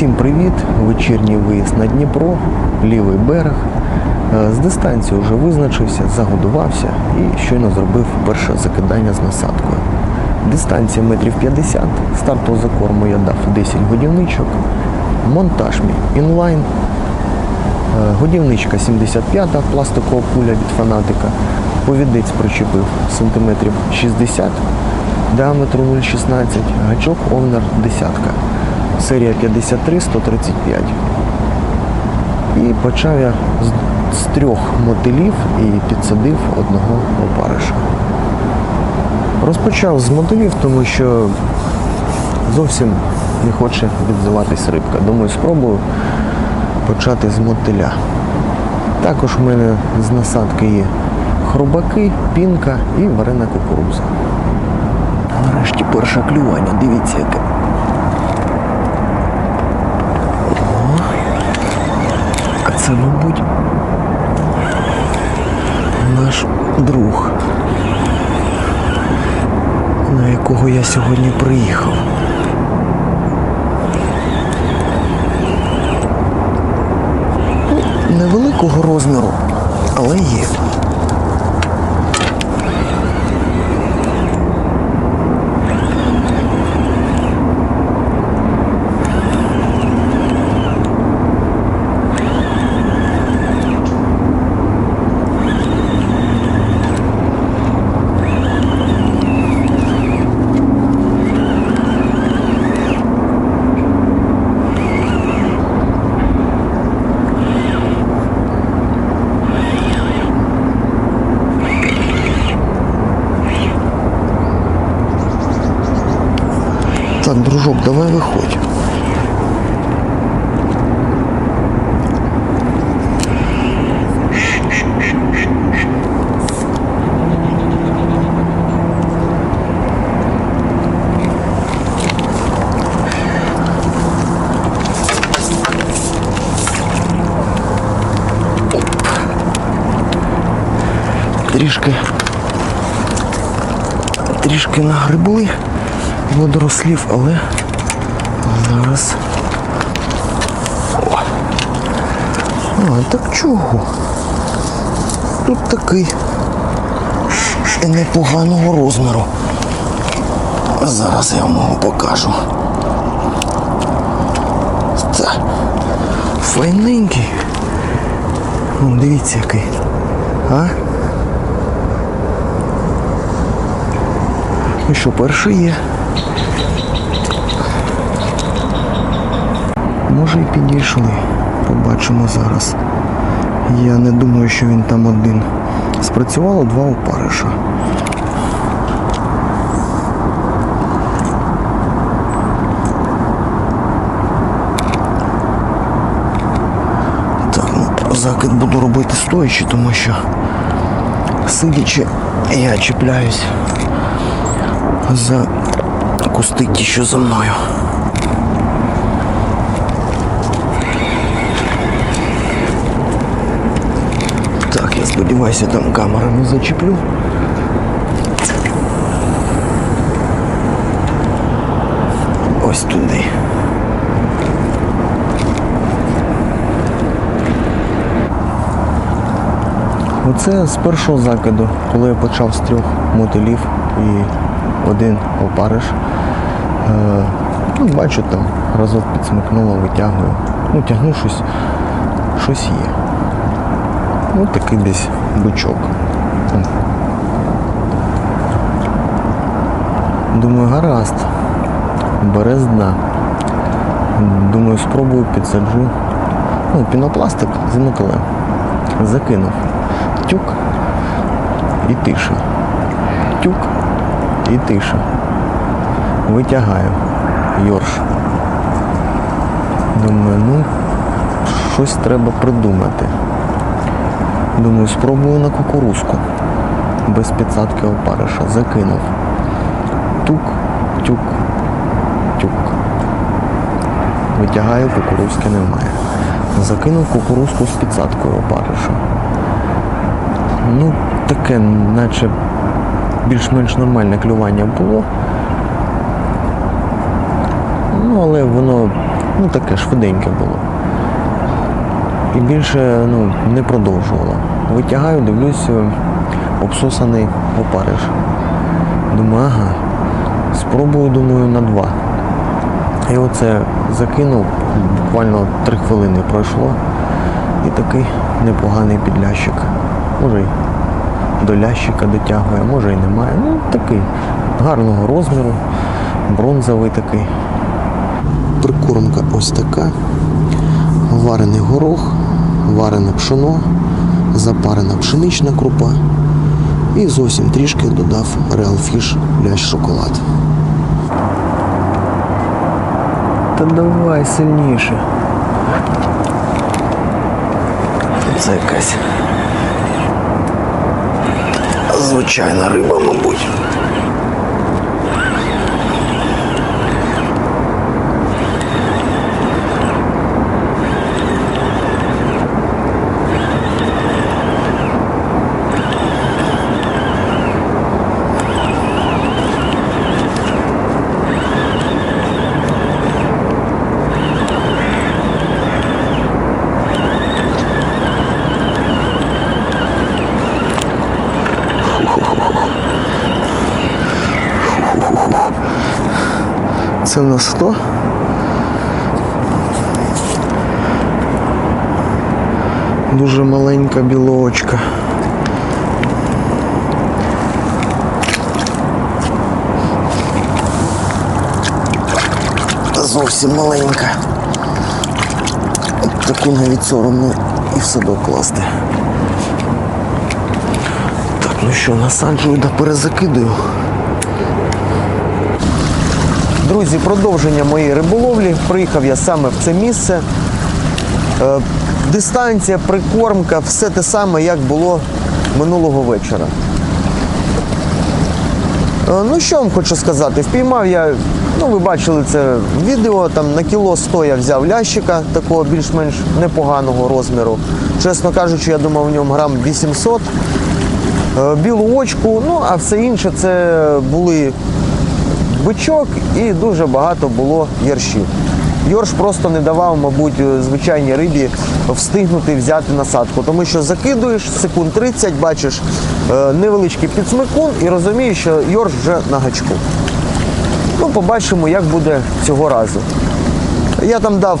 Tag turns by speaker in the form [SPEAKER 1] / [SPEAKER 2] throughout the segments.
[SPEAKER 1] Усім привіт! Вечірній виїзд на Дніпро, лівий берег. Е, З дистанції вже визначився, загодувався і щойно зробив перше закидання з насадкою. Дистанція метрів 50, старту за корму я дав 10 годівничок. Монтаж мій інлайн. Е, Годівничка 75 пластикова куля від фанатика. Повідець причепив сантиметрів 60, діаметру 0,16, гачок овнер десятка. Серія 53 135. І почав я з, трьох мотилів і підсадив одного опариша. Розпочав з мотилів, тому що зовсім не хоче відзиватись рибка. Думаю, спробую почати з мотиля. Також в мене з насадки є хробаки, пінка і варена кукуруза. Нарешті перше клювання, дивіться яке. О, а це, мабуть, наш друг, на якого я сьогодні приїхав. невеликого розміру, дружок, давай. Оп. Трішки трішки нагребли водорослів, але зараз. О. А, так чого? Тут такий непоганого розміру. Зараз я вам його покажу. Так. Файненький. О, дивіться який. А? Ну що, перший є. Може і підійшли. Побачимо зараз. Я не думаю, що він там один. Спрацювало два опариша. Так, ну, закид буду робити стоячи, тому що сидячи я чіпляюсь за кусти ті, що за мною. Так, я сподіваюся, там камера не зачеплю. Ось туди. Оце з першого закиду, коли я почав з трьох мотилів і один опариш. Е, ну, бачу там, разок підсмикнуло, витягую. Ну, тягну щось, щось є. Ну, такий десь бичок. Думаю, гаразд. Бере з дна. Думаю, спробую підсаджу. Ну, пінопластик з мотилем. Закинув. Тюк і тиша. Тюк і тиша. Витягаю. Йорш. Думаю, ну, щось треба придумати. Думаю, спробую на кукурузку. Без підсадки опариша. Закинув. Тук, тюк, тюк. Витягаю, кукурузки немає. Закинув кукурузку з підсадкою опариша. Ну, таке, наче більш-менш нормальне клювання було. Але воно Ну таке швиденьке було. І більше ну, не продовжувала. Витягаю, дивлюсь, е, обсосаний опариш. Думаю, ага, спробую, думаю, на два. І оце закинув, буквально три хвилини пройшло. І такий непоганий підлящик. Може й до лящика дотягує, може і немає. Ну, такий гарного розміру, бронзовий такий. Прикормка ось така. Варений горох, варене пшоно, запарена пшенична крупа. І зовсім трішки додав Real Fish лящ шоколад. Та давай сильніше. Це якась звичайна риба, мабуть. Це в нас хто? Дуже маленька білочка. Зовсім маленька. От Таку навіть соромно і в садок класти. Так, ну що, насаджую да перезакидую. Друзі, продовження моєї риболовлі. Приїхав я саме в це місце. Е, дистанція, прикормка, все те саме, як було минулого вечора. Е, ну, що вам хочу сказати, впіймав я, ну ви бачили це відео, там на кіло 100 я взяв лящика, такого більш-менш непоганого розміру. Чесно кажучи, я думав, в ньому грам 800. Е, Білу очку, ну а все інше це були бичок і дуже багато було яршів. Йорш просто не давав, мабуть, звичайній рибі встигнути взяти насадку, тому що закидуєш секунд 30, бачиш е, невеличкий підсмикун і розумієш, що йорш вже на гачку. Ну, побачимо, як буде цього разу. Я там дав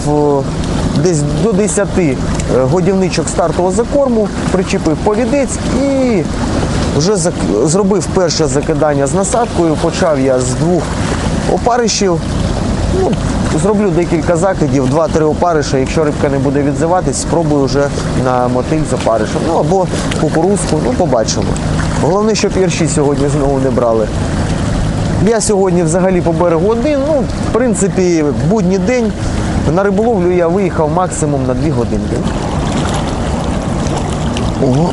[SPEAKER 1] десь до 10 е, годівничок стартового закорму, причепив повідець і вже зробив перше закидання з насадкою. Почав я з двох опаришів. Ну, зроблю декілька закидів, два-три опариша. Якщо рибка не буде відзиватись, спробую вже на мотиль з опаришем. Ну або кукурузку, ну побачимо. Головне, щоб ярші сьогодні знову не брали. Я сьогодні взагалі по берегу один. Ну, в принципі, будній день. На риболовлю я виїхав максимум на 2 годинки. Ого.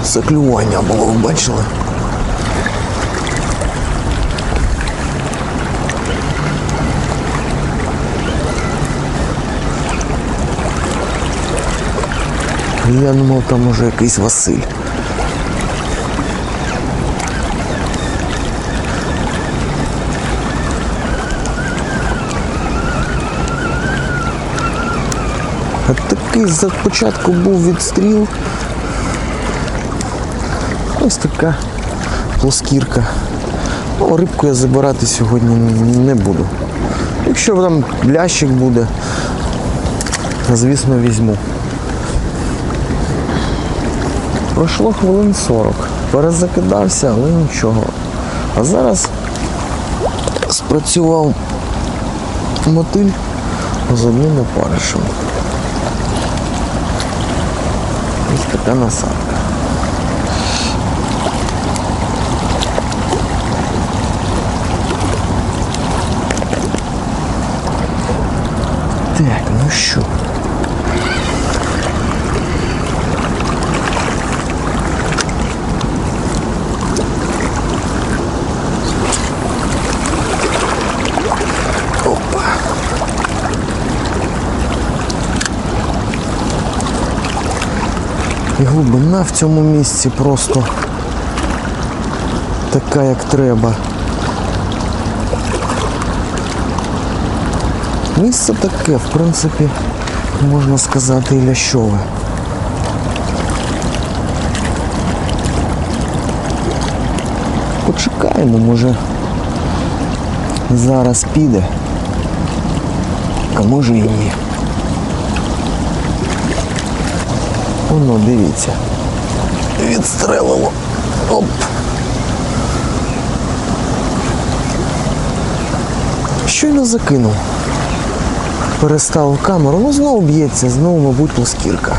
[SPEAKER 1] Оце клювання було, ви бачили? Я думав, там уже якийсь Василь. Такий за початку був відстріл. Ось така плоскірка. Ну, рибку я забирати сьогодні не буду. Якщо там лящик буде, звісно, візьму. Пройшло хвилин 40. Перезакидався, але нічого. А зараз спрацював мотиль з одним опаришем. Ось така насадка. Так, ну що? І глибина в цьому місці просто така, як треба. Місце таке, в принципі, можна сказати, і лящове. Почекаємо, може зараз піде, а може і ні. Воно, дивіться. Відстрелило. Оп. Щойно закинув. Переставив камеру, ну знову б'ється, знову, мабуть, плоскірка.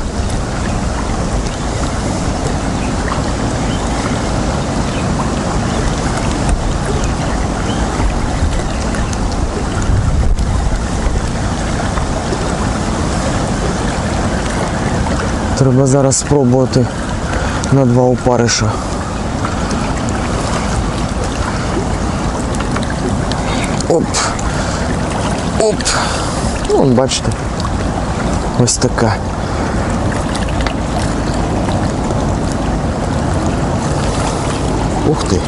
[SPEAKER 1] Треба зараз спробувати на два опариша. Оп. Оп. Вон, бачите. Ось така. Ух ти.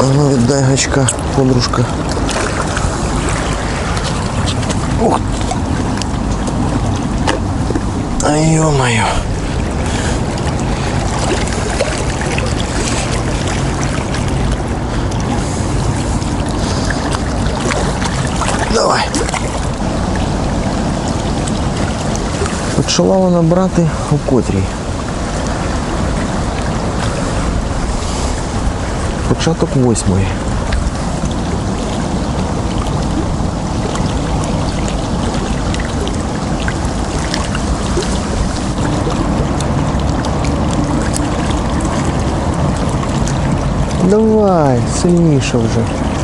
[SPEAKER 1] А ну віддай гачка, подружка. Ух. Ай, Давай. Почала вона брати у котрій. Початок восьмої. Давай, сильніше вже.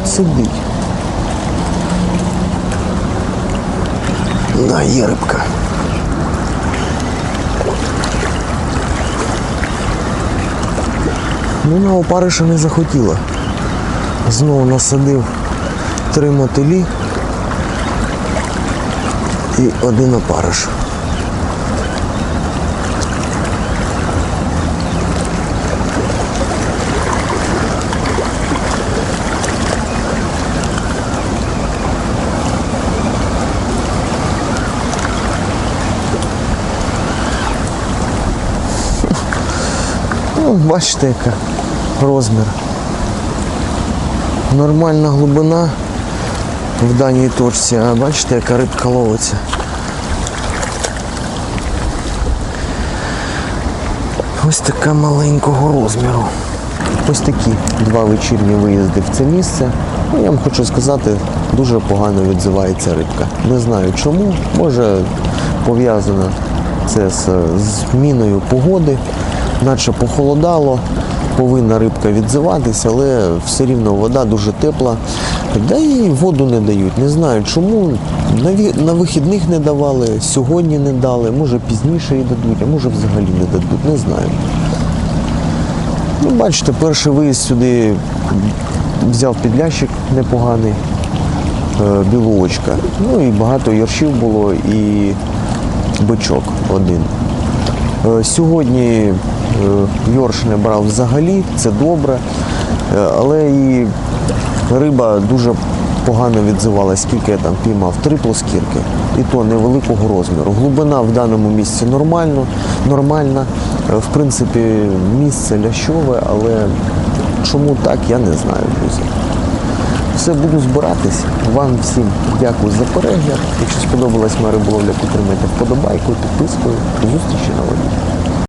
[SPEAKER 1] Мабуть, сидить. На, є рибка. Ну, на опариша не захотіла. Знову насадив три мотилі і один опариш. Ну, бачите, яка розмір. Нормальна глибина в даній точці, а бачите, яка рибка ловиться. Ось така маленького розміру. Ось такі два вечірні виїзди в це місце. Ну, я вам хочу сказати, дуже погано відзивається рибка. Не знаю чому. Може пов'язано це з зміною погоди, наче похолодало, повинна рибка відзиватися, але все рівно вода дуже тепла. Да і воду не дають. Не знаю чому. На, вихідних не давали, сьогодні не дали, може пізніше і дадуть, а може взагалі не дадуть, не знаю. Ну, бачите, перший виїзд сюди взяв підлящик непоганий, е, білоочка. Ну і багато яршів було і бичок один. Е, Сьогодні йорш не брав взагалі, це добре, Е, але і риба дуже погано відзивалась, скільки я там піймав, три плоскірки, і то невеликого розміру. Глибина в даному місці нормально, нормальна. Е, В принципі, місце лящове, але чому так, я не знаю, друзі. Все, буду збиратись. Вам всім дякую за перегляд. Якщо сподобалась моя риболовля, підтримайте вподобайкою, підпискою. Зустрічі на воді.